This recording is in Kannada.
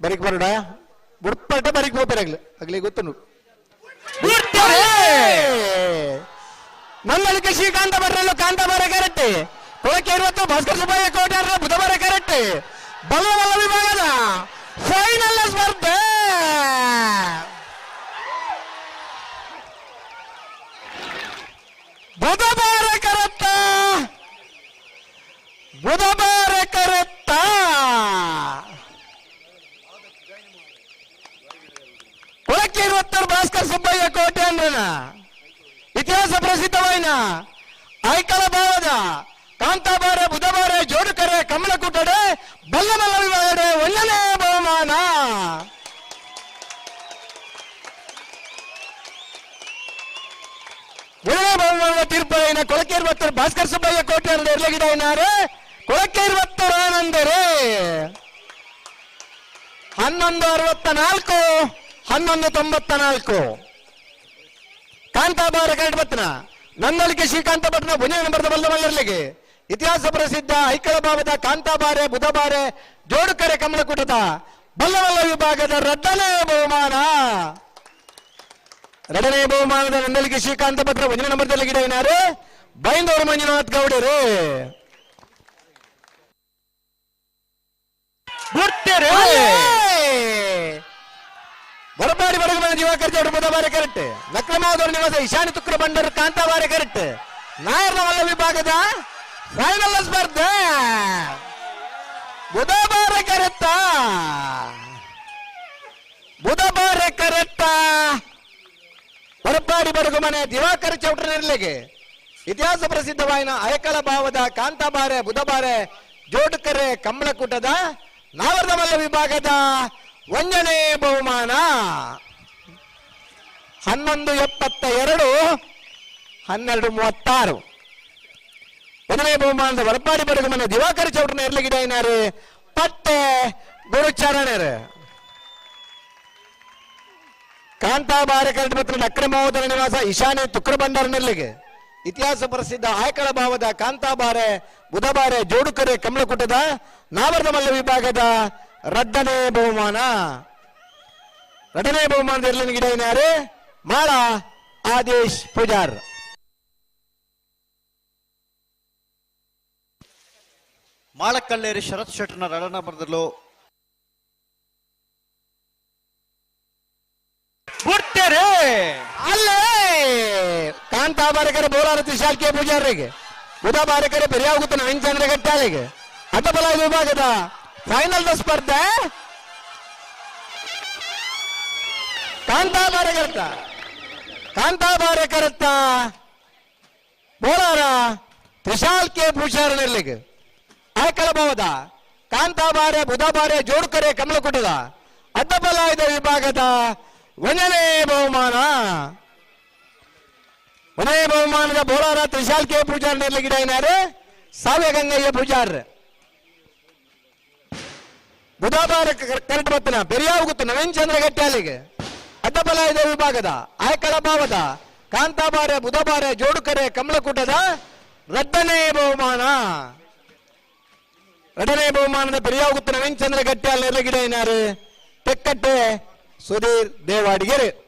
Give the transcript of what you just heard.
ಬರಿಕ್ ಬರೋಣ. ಬುಡ್ಪಟ್ಟ ಬರಿಕ್ ಹೋಗ್ತಾರೆ ಆಗ್ಲಿ. ಗೊತ್ತು ಮಂಗಲಿಕೆ ಶ್ರೀಕಾಂತ ಬರ್ರಲ್ಲ ಕಾಂತ ಬರ ಕರೆಕ್ಟ್ ಕೊಳಕೆ ಇರುವತ್ತು ಭಾಸ್ಕರ್ ಸುಬ್ಬಯ್ಯ ಕೋಟ್ಯಾರ ಬುಧವಾರ ಕರೆಕ್ಟ್ ಬಲವಲ್ಲ ವಿಭಾಗದ ಫೈನಲ್ ಸ್ಪರ್ಧೆ. ಬುಧವಾರ ಕರೆಕ್ಟ ಬುಧವಾರ ಕರೆತ್ತ ಇರುವತ್ತರ ಭಾಸ್ಕರ್ ಸುಬ್ಬಯ್ಯ ಕೋಟೆ ಅಂದ್ರನ ಇತಿಹಾಸ ಪ್ರಸಿದ್ಧವಾಯಿನ ಐಕಳ ಭಾವದ ಕಾಂತಾಬಾರೆ ಬುಧಬಾರೆ ಜೋಡುಕರೆ ಕಮಲಕುಟಡೆ ಬಲ್ಲಮಲ್ಲ ವಿವಾಹಡೆ ಒಂದನೇ ಬಹುಮಾನ ಒಂದನೇ ಬಹುಮಾನದ ಕೊಳಕೆ ಇರುವತ್ತರ ಭಾಸ್ಕರ್ ಸುಬ್ಬಯ್ಯ ಕೋಟೆ ಅಂದ್ರೆ ಇರ್ಲಗಿದಾರೆ ಕೊಳಕೆ ಇರುವತ್ತರ ಆನಂದರೆ ಹನ್ನೊಂದು ಅರವತ್ತ ನಾಲ್ಕು. ಹನ್ನೊಂದು ತೊಂಬತ್ತ ನಾಲ್ಕು ಕಾಂತಾಬಾರ ಕರಡ್ಬತ್ನ ನಂದಳಿಕೆ ಶ್ರೀಕಾಂತ ಭಟ್ನ ಬುನಿಯನ್ನು ಬರೆದ ಬಲ್ಲ ಮಲ್ಲರ್ಲಿಗೆ. ಇತಿಹಾಸ ಪ್ರಸಿದ್ಧ ಐಕಳ ಭಾವದ ಕಾಂತಾಬಾರೆ ಬುಧಬಾರೆ ಜೋಡುಕರೆ ಕಮಲಕುಟದ ಬಲ್ಲವಲ್ಲ ವಿಭಾಗದ ರಡ್ಡನೇ ಬಹುಮಾನ. ಎರಡನೇ ಬಹುಮಾನದ ನನ್ನಲ್ಲಿಗೆ ಶ್ರೀಕಾಂತ ಭಟ್ರ ಒಂದನೇ ನಂಬರ್ದಲ್ಲಿ ಗಿಡ ಏನಾರು ಬೈಂದೂರು ಮಂಜುನಾಥ್ ಗೌಡರು. ಗುರ್ತೆರೆ ಹೊರಪಾಡಿ ದಿವಾಕರ್ ಜೋಡು ಬುಧವಾರ ಕರೆಕ್ಟ್. ನಕ್ರಮಾವದವರ ನಿವಾಸ ಈಶಾನ್ಯ ತುಕ್ರ ಬಂಡರ್ ಕಾಂತಾವಾರ ಕರೆಕ್ಟ್. ನಾಯರ್ನ ಮಲ್ಲ ವಿಭಾಗದ ಫೈನಲ್ ಸ್ಪರ್ಧೆ. ಬುಧವಾರ ಕರೆತ್ತ ಬುಧವಾರ ಕರೆತ್ತ ಹೊರಪಾಡಿ ಬಡಗು ಮನೆ ದಿವಾಕರ ಚೌಟ್ರ ನಿರ್ಲೆಗೆ ಇತಿಹಾಸ ಪ್ರಸಿದ್ಧವಾಯಿನ ಅಯಕಲ ಭಾವದ ಕಾಂತಾಬಾರೆ ಬುಧಬಾರೆ ಜೋಡುಕರೆ, ಕಮಲಕುಟದ ನಾವರ್ದ ಮಲ್ಲ ವಿಭಾಗದ ಒಂದನೇ ಬಹುಮಾನ. ಹನ್ನೊಂದು ಎಪ್ಪತ್ತ ಎರಡು, ಹನ್ನೆರಡು ಮೂವತ್ತಾರು. ಒಂದನೇ ಬಹುಮಾನದ ಹೊರಪಾಡಿ ಬರೆದು ಮನೆ ದಿವಾಕರ ಚೌಟ್ರನ ಇರ್ಲಿಗಿಡ ಏನಾರು? ಪಟ್ಟೆ ಗುರುಚರಣರು. ಕಾಂತಾಬಾರ ಕರಡು ಮಿತ್ರನ ಅಕ್ರಮೋದರ ನಿವಾಸ ಈಶಾನ್ಯ ತುಕ್ರ ಬಂಡಾರನಲ್ಲಿಗೆ. ಇತಿಹಾಸ ಪ್ರಸಿದ್ಧ ಆಯಕಳ ಭಾವದ ಕಾಂತಾಬಾರೆ, ಬುಧಬಾರೆ, ಜೋಡುಕರೆ, ಕಮಲಕುಟದ ನಾವರದ ಮಲ್ಲ ವಿಭಾಗದ ರಡ್ಡನೇ ಬಹುಮಾನ. ರಡ್ಡನೇ ಬಹುಮಾನದ ಇರ್ಲಿನ ಗಿಡ ಏನಾರು? ಮಾಳ ಆದೇಶ್ ಪೂಜಾರ್. ಮಾಳಕಲ್ಲೇರಿ ಶರತ್ ಶೆಟ್ಟರ್ನ ರಡನ ಬರೆದಲು ಗುರ್ತೆರೆ ಅಲ್ಲೇ ಕಾಂತಾಬಾರಕರ ಬೋಲಾರ ತ್ರಿಶಾಲ್ಕೆ ಪೂಜಾರಿಗೆ. ಬುಧ ಬಾರಕರ ಬೆರಿಯಾಗುತ್ತ ನವೀನ್ ಚಂದ್ರ ಗಟ್ಟಾಳಿಗೆ. ಅಡ್ಡಬಲ ವಿಭಾಗದ ಫೈನಲ್ ಸ್ಪರ್ಧೆ ಕಾಂತಾಬಾರಕರ್ತ ಕಾಂತಾಬಾರಕರತ್ತ ಬೋಲಾರ ತ್ರಿಶಾಲ್ ಕೆ ಪೂಜಾರನಲ್ಲಿಗೆ ಆಯ್ಕಳ ಭಾವದ ಕಾಂತಾಬಾರೆ, ಬುಧಬಾರೆ, ಜೋಡುಕರೆ, ಕಮಲಕುಟದ. ಅಡ್ಡಬಲಾಯದ ವಿಭಾಗದ ಒಂದನೇ ಬಹುಮಾನ. ಒಂದನೇ ಬಹುಮಾನದ ಬೋಳಾರ ತ್ರಿಶಾಲ್ ಕೆ ಪೂಜಾರ್ ಗಿಡ ಸಾವ್ಯ ಗಂಗಯ್ಯ ಪೂಜಾರ್ ಬುಧಬಾರ ಕರೆಕ್ಟ್ ಬರ್ತಾನ? ಬೆರಿಯಾಗುತ್ತ ನವೀನ್ ಚಂದ್ರ ಗಟ್ಟಾಲಿಗೆ ಅಡ್ಡಬಲಾಯದ ವಿಭಾಗದ. ಆಯಕಳ ಭಾವದ. ಕಾಂತಾಬಾರೆ, ಬುಧಬಾರೆ, ಜೋಡುಕರೆ, ಕಮಲಕೂಟದ ರಡ್ಡನೇ ಬಹುಮಾನ. ಎರಡನೇ ಬಹುಮಾನದ ಬೆರಿಯಾಗುತ್ತ ನವೀನ್ ಚಂದ್ರ ಗಟ್ಟಾಲ್ ಗಿಡ ಏನಾರು ತೆಕ್ಕಟ್ಟೆ ಸುಧೀರ್ ದೇವಾಡಿಗೆರೆ.